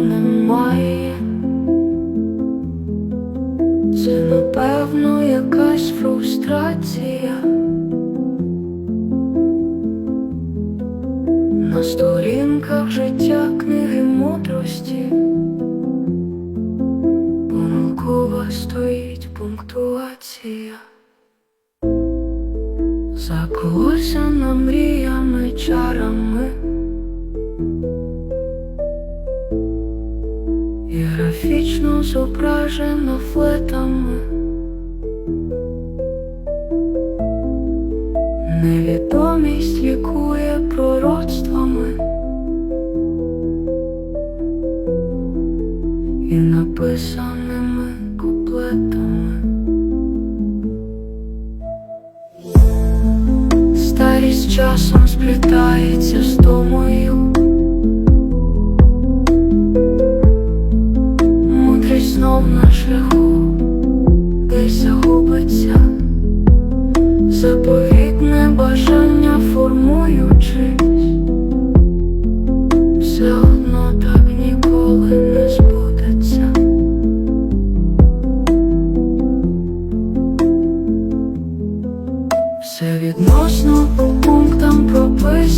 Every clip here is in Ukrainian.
немає. Це напевно якась фрустрація. На сторінках життя книги мудрості. Помилкова стоїть пунктуація. Заколосена мріями чарами. Графічно зображена флетами. Відносно пунктам прописано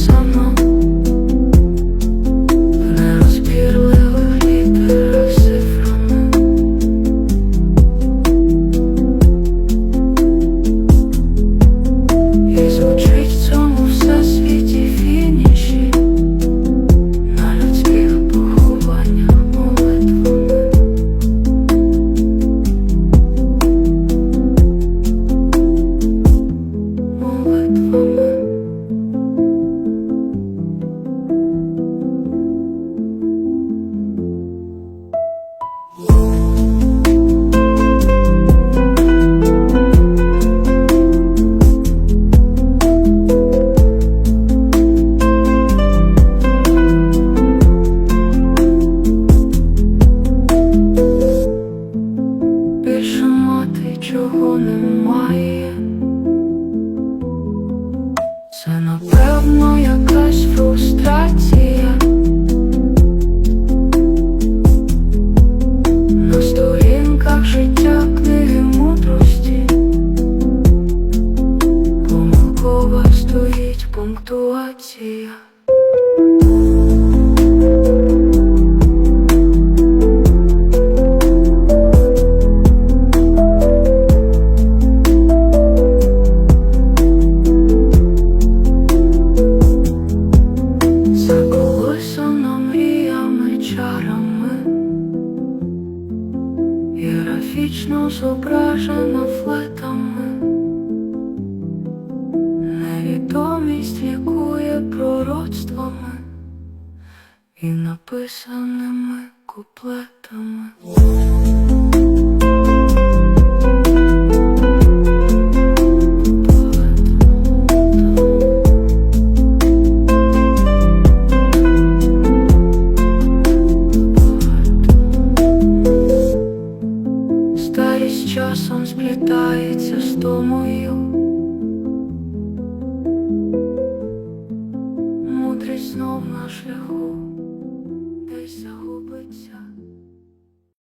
напевно якась фрустрація. На сторінках життя книги мудрості. Помилкова стоїть пунктуація. Графічно зображена флетами. Невідомість лікує пророцтвами і написаними куплетами. дому.